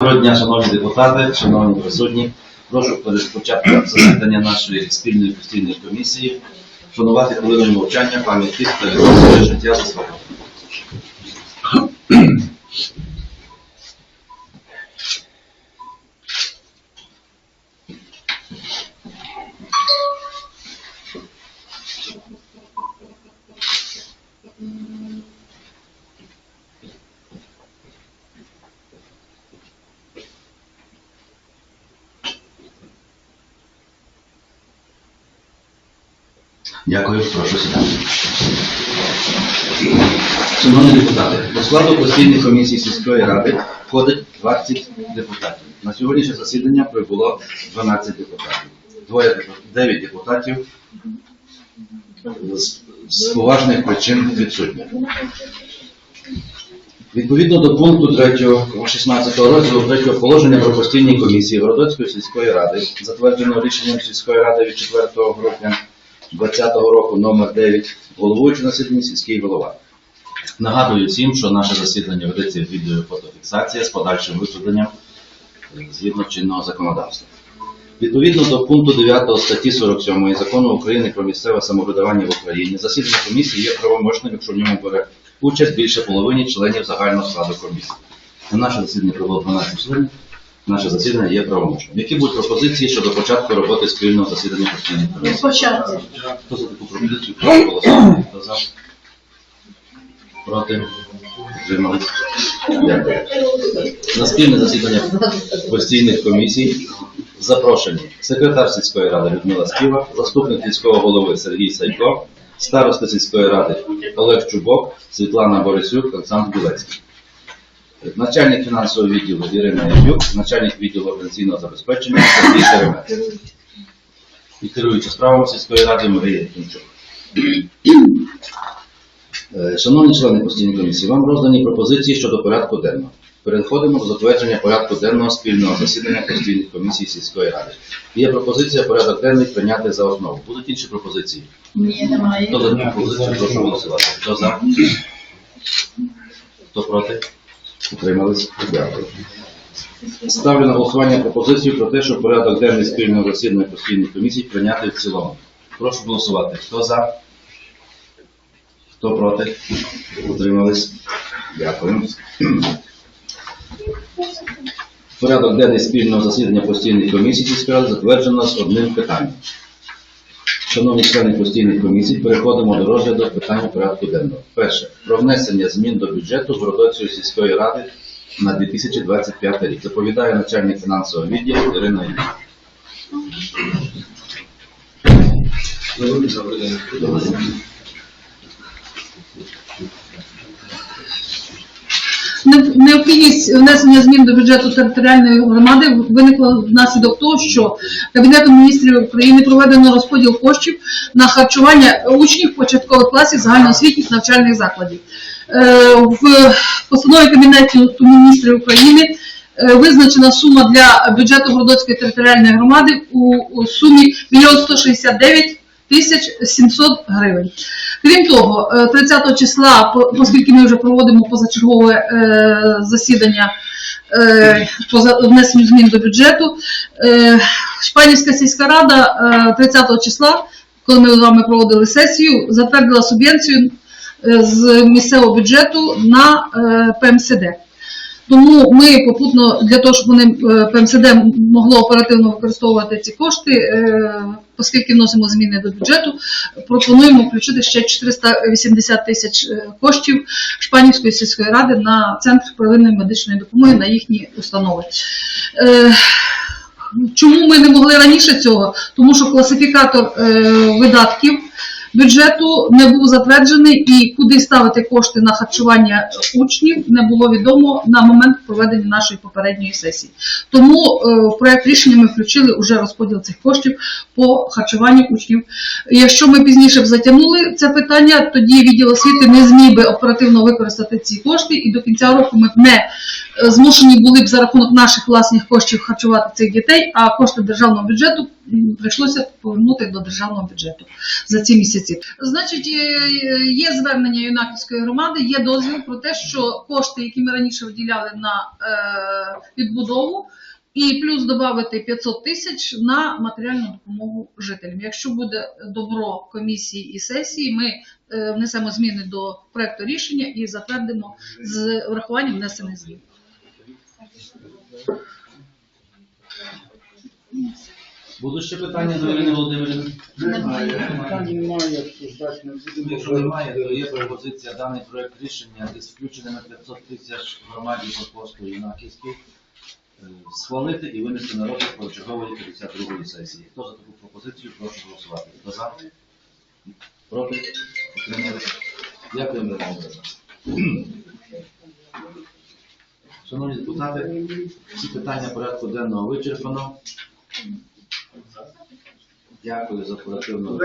Доброго дня, шановні депутати, шановні присутні. Прошу перед початком засідання нашої спільної постійної комісії вшанувати хвилиною мовчання пам'ять тих, хто життя за свободу. Дякую, прошу сідати. Шановні депутати, до складу постійної комісії сільської ради входить 20 депутатів. На сьогоднішнє засідання прибуло 12 депутатів. Двоє 9 депутатів з, з поважних причин відсутні. Відповідно до пункту 3 16 розділу 3 положення про постійні комісії Городоцької сільської ради, затвердженого рішенням сільської ради від 4 грудня 2020 року номер 9, головуючий на засіданні сільський голова. Нагадую всім, що наше засідання ведеться відео-фотофіксація з подальшим викладенням е, згідно чинного законодавства. Відповідно до пункту 9 статті 47 Закону України про місцеве самоврядування в Україні, засідання комісії є правомочним, якщо в ньому бере участь більше половини членів загального складу комісії. На наше засідання прибуло 12 членів. Наше засідання є правомочним. Які будуть пропозиції щодо початку роботи спільного засідання постійної комісії? Почати. Хто за таку пропозицію? Прошу голосувати. Хто за? Проти? Дякую. На спільне засідання постійних комісій запрошені секретар сільської ради Людмила Співа, заступник сільського голови Сергій Сайко, староста сільської ради Олег Чубок, Світлана Борисюк, Олександр Білецький. Начальник фінансового відділу Ірина Ябюк, начальник відділу організаційного забезпечення Сергій Шеремет і керуюча справами сільської ради Марія Кінчук. Е, Шановні члени постійної комісії, вам роздані пропозиції щодо порядку денного. Переходимо до затвердження порядку денного спільного засідання постійних комісій сільської ради. Є пропозиція порядок денний прийняти за основу. Будуть інші пропозиції? Ні, немає. Хто за пропозицію, прошу голосувати. Хто за? Хто проти? Утримались? Дякую. Ставлю на голосування пропозицію про те, що порядок денний спільного засідання постійної комісії прийняти в цілому. Прошу голосувати. Хто за? Хто проти? Утримались? Дякую. Порядок денний спільного засідання постійної комісії сільської затверджено з одним питанням. Шановні члени постійних комісій, переходимо до розгляду питання порядку денного. Перше. Про внесення змін до бюджету Городоцької сільської ради на 2025 рік. Доповідає начальник фінансового відділу Ірина Ілліна. Не- Необхідність внесення змін до бюджету територіальної громади виникла внаслідок того, що Кабінетом міністрів України проведено розподіл коштів на харчування учнів початкових класів загальноосвітніх навчальних закладів. Е, В постанові Кабінету міністрів України е, визначена сума для бюджету Городоцької територіальної громади у, сумі 1 169 тисяч 700 гривень. Крім того, е, 30 числа, по- оскільки ми вже проводимо позачергове е, засідання е, по внесенню змін до бюджету, е, Шпанівська сільська рада е, 30 числа, коли ми з вами проводили сесію, затвердила субвенцію е, з місцевого бюджету на е, ПМСД. Тому ми попутно для того, щоб вони е, ПМСД могло оперативно використовувати ці кошти, е, оскільки вносимо зміни до бюджету, пропонуємо включити ще 480 тисяч е, коштів Шпанівської сільської ради на центр первинної медичної допомоги на їхні установи. Чому ми не могли раніше цього? Тому що класифікатор видатків бюджету не був затверджений і куди ставити кошти на харчування учнів не було відомо на момент проведення нашої попередньої сесії. Тому е, в проект рішення ми включили вже розподіл цих коштів по харчуванню учнів. Якщо ми пізніше б затягнули це питання, тоді відділ освіти не зміг би оперативно використати ці кошти, і до кінця року ми б не е, змушені були б за рахунок наших власних коштів харчувати цих дітей, а кошти державного бюджету прийшлося повернути до державного бюджету за ці місяці. Значить, е, є звернення Юнаківської громади, є дозвіл про те, що кошти, які ми раніше виділяли на е, відбудову, і плюс додати 500 тисяч на матеріальну допомогу жителям. Якщо буде добро комісії і сесії, ми е, внесемо зміни до проекту рішення і затвердимо з врахуванням внесених змін. Будуть ще питання до Ірини Володимирівни? Питань немає, обсуждати не будемо. Якщо немає, то є пропозиція даний проект рішення із включеними 500 тисяч громаді Подпосту Юнаківській е, схвалити і винести на розгляд позачергової 52-ї сесії. Хто за таку пропозицію, прошу голосувати. Хто за? Проти? Утримались? Дякую, Ірина Володимирівна. Шановні депутати, всі питання порядку денного вичерпано. Дякую за оперативну